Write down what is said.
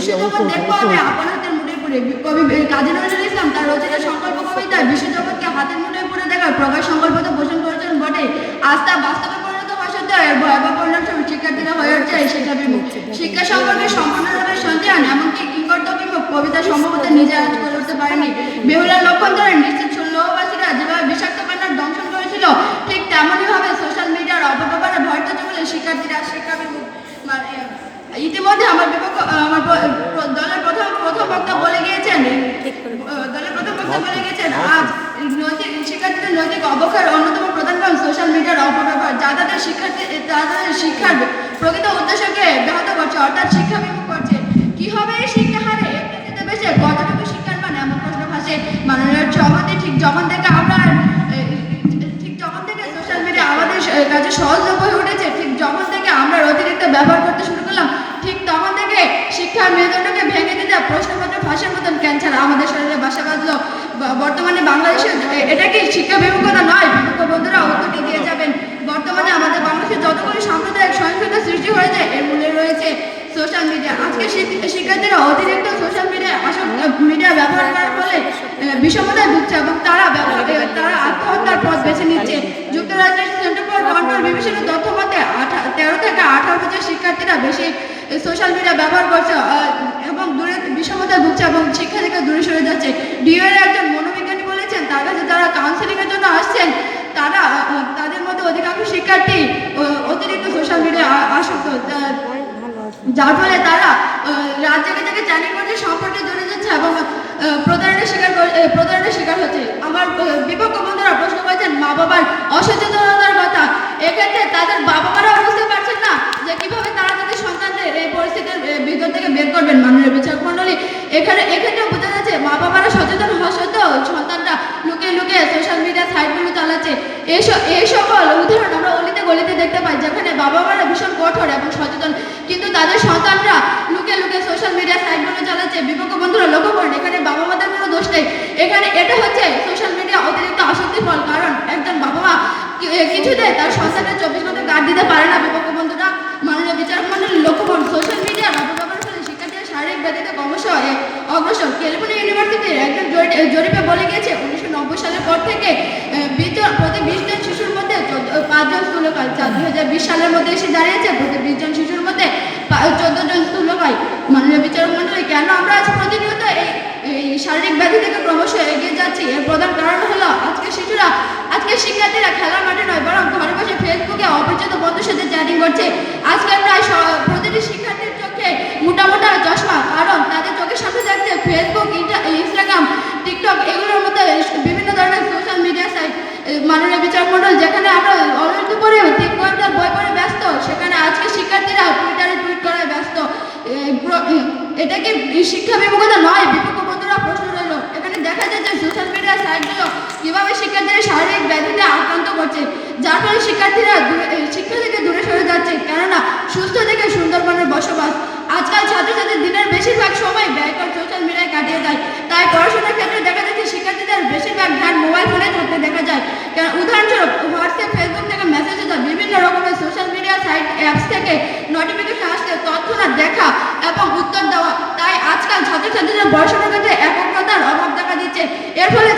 বিশ্বজগৎ দেখব আমি আপন হাতের মুঠোয় পড়ে কবি কাজী নজরুল ইসলাম তার রচিত সংকল্প কবিতায় বিশ্বজগৎকে হাতের মুঠোয় পড়ে দেখার প্রকাশ সংকল্প তো পোষণ করেছেন বটে। তা বাস্তবে পরিণত হওয়া সত্ত্বেও ভয়াবহ পরিণাম স্বরূপ শিক্ষার্থীরা হয়ে উঠছে শিক্ষা বিমুখ শিক্ষা সম্পর্কে সম্পূর্ণরূপে সন্দেহান এমনকি কিংকর্তব্য বিমুখ কবিতা সম্ভবত নিজে আজ করে উঠতে পারেনি। লক্ষণ ধরে নিশ্চিত ষোলোবাসীরা যেভাবে বিষাক্ত কন্যার দংশন করেছিল ঠিক তেমনই ভাবে সোশ্যাল মিডিয়ার অপব্যবহারে ভয়টা চলে শিক্ষার্থীরা শিক্ষা বিমুখ ইতিমধ্যে আমার বিপক্ষ আমার দলের প্রথম প্রথম বক্তা বলে গিয়েছেন। দলের প্রথম বক্তা বলে গিয়েছেন। আজ নৈতিক শিক্ষার্থীদের নৈতিক অবক্ষয়ের অন্যতম প্রধান কারণ সোশ্যাল মিডিয়ার অপব্যবহার। যা তাদের শিক্ষার্থী তাদের শিক্ষার প্রকৃত উদ্দেশ্যকে ব্যাহত করছে অর্থাৎ শিক্ষা বিমুখ করছে। কি হবে এই শিক্ষা হারে এমনিতে বেশে কতটুকু শিক্ষার মানে এমন প্রশ্ন ভাসে মাননীয় সভাপতি ঠিক যখন থেকে আমরা ঠিক যখন থেকে সোশ্যাল মিডিয়া আমাদের কাছে সহজলভ্য হয়ে উঠেছে ঠিক যখন থেকে আমরা অতিরিক্ত ব্যবহার করতে শুরু করলাম ঠিক তখন থেকে শিক্ষার মেরুদণ্ডকে ভেঙে দিতে প্রশ্নপত্র, ফাঁসের মতন ক্যান্সার আমাদের শরীরে বাসা বাঁধলো। বর্তমানে বাংলাদেশে এটা কি শিক্ষা বিমুখতা নয়? বিমুখ বন্ধুরা উত্তরটি দিয়ে যাবেন। বর্তমানে আমাদের বাংলাদেশে যতগুলি সাম্প্রদায়িক সহিংসতা সৃষ্টি হয়েছে, এর মূলে রয়েছে সোশ্যাল মিডিয়া আজকে শিক্ষার্থীরা অতিরিক্ত সোশ্যাল মিডিয়া আসল মিডিয়া ব্যবহার করার ফলে বিষমতায় ভুগছে এবং তারা তারা আত্মহত্যার পথ বেছে নিচ্ছে। যুক্তরাজ্যের সেন্টার ফর কন্ট্রোল বিবেচনা তথ্য মতে আঠা- তেরো থেকে আঠারো বছর শিক্ষার্থীরা বেশি সোশ্যাল মিডিয়া ব্যবহার করছে এবং দূরে বিষমতায় ভুগছে এবং শিক্ষা থেকে দূরে সরে যাচ্ছে। ডিও এর একজন মনোবিজ্ঞানী বলেছেন, তার কাছে যারা কাউন্সিলিং এর জন্য আসছেন, তারা তাদের মধ্যে অধিকাংশ শিক্ষার্থী অতিরিক্ত সোশ্যাল মিডিয়া আসক্ত। যার ফলে তারা রাত জেগে চ্যানেল করতে সম্পর্কে জড়ে যাচ্ছে এবং প্রতারণার শিকার প্রতারণার শিকার হচ্ছে। আমার বিপক্ষ বন্ধুরা প্রশ্ন করেছেন মা বাবার অসচেতনতার কথা এক্ষেত্রে তাদের বাবা মারাও বুঝতে পারছেন না যে কীভাবে তারা তাদের সন্তানদের এই পরিস্থিতির আহ, ভিতর থেকে বের করবেন মাননীয় বিচারক মন্ডলী এখানে এক্ষেত্রে বোঝা যাচ্ছে মা বাবারা সচেতন হওয়া সত্ত্বেও সন্তানরা লুকিয়ে লুকিয়ে সোশ্যাল মিডিয়া সাইটগুলো চালাচ্ছে। এই এই সকল উদাহরণ আমরা অলিতে গলিতে দেখতে পাই যেখানে বাবা মারা ভীষণ কঠোর এবং সচেতন। কিন্তু তাদের সন্তানরা লুকিয়ে লুকিয়ে সোশ্যাল মিডিয়া সাইটগুলো চালাচ্ছে বিপক্ষ বন্ধুরা লক্ষ্য করেন এখানে বাবা মাদের কোনো দোষ নেই। এখানে এটা হচ্ছে সোশ্যাল মিডিয়া অতিরিক্ত আসক্তির ফল কারণ একজন বাবা মা কি- এ, কিছুতে তার সন্তানের চব্বিশ ঘণ্টা গার্ড দিতে পারে না বিপক্ষ বন্ধুরা মাননীয় বিচারক মন্ডলী লক্ষ্য করুন সোশ্যাল মিডিয়ার অপব্যবহার ফলে শিক্ষার্থীরা শারীরিক ব্যাধিতে ক্রমশ এ, অগ্রসর ক্যালিফোর্নিয়া ইউনিভার্সিটির একজন জরিপে বলে গিয়েছে, উনিশশো নব্বই সালের পর থেকে প্রতি বিশ জন শিশুর মধ্যে পাঁচজন স্থূলকায় দুই হাজার বিশ সালের মধ্যে এসে দাঁড়িয়েছে, প্রতি বিশ জন শিশুর মধ্যে চোদ্দ জন স্থূলকায় মাননীয় বিচারক মন্ডলী কেন আমরা আজ প্রতিনিয়ত এই শারীরিক ব্যাধি থেকে ক্রমশ এগিয়ে যাচ্ছি? এর প্রধান কারণ হলো, আজকে শিশুরা, আজকে শিক্ষার্থীরা খেলার মাঠে নয়, বরং ঘরে বসে ফেসবুকে অপরিচিত বন্ধুর সাথে চ্যাটিং করছে। আজকে প্রায় প্রতিটি শিক্ষার্থীর ফেসবুক ইনস্টাগ্রাম টিকটক এগুলোর মধ্যে বিভিন্ন ধরনের সোশ্যাল মিডিয়া সাইট মাননীয় বিচার মন্ডল যেখানে আমরা দুপুরে তিন ঘণ্টা বই পড়ে ব্যস্ত, সেখানে আজকে শিক্ষার্থীরা টুইটারে টুইট করায় ব্যস্ত। প্র- এটা কি শিক্ষা বিমুখতা নয়? বিপক্ষ বন্ধুরা প্রশ্ন রইল। এখানে দেখা যায় যে সোশ্যাল মিডিয়া সাইটগুলো কীভাবে শিক্ষার্থীরা শারীরিক ব্যাধিতে আক্রান্ত করছে, যার ফলে শিক্ষার্থীরা শিক্ষা থেকে দূরে সরে যাচ্ছে, কেননা সুস্থ থেকে সুন্দরবনের বসবাস। আজকাল ছাত্রছাত্রীর দিনের বেশিরভাগ সময় ব্যয় করে সোশ্যাল মিডিয়ায় কাটিয়ে যায় তাই পড়াশোনার ক্ষেত্রে দেখা যাচ্ছে শিক্ষার্থীদের বেশিরভাগ ধ্যান মোবাইল ফোনে থাকতে দেখা যায় কারণ উদাহরণস্বরূপ হোয়াটসঅ্যাপ ফেসবুক থেকে মেসেজ আসা বিভিন্ন রকমের সোশ্যাল মিডিয়া সাইট অ্যাপস থেকে নোটিফিকেশন আসলে তৎক্ষণাৎ দেখা এবং উত্তর দেওয়া। তাই আজকাল ছাত্রছাত্রীদের পড়াশোনার ক্ষেত্রে একাগ্রতার অভাব দেখা দিচ্ছে। এর ফলে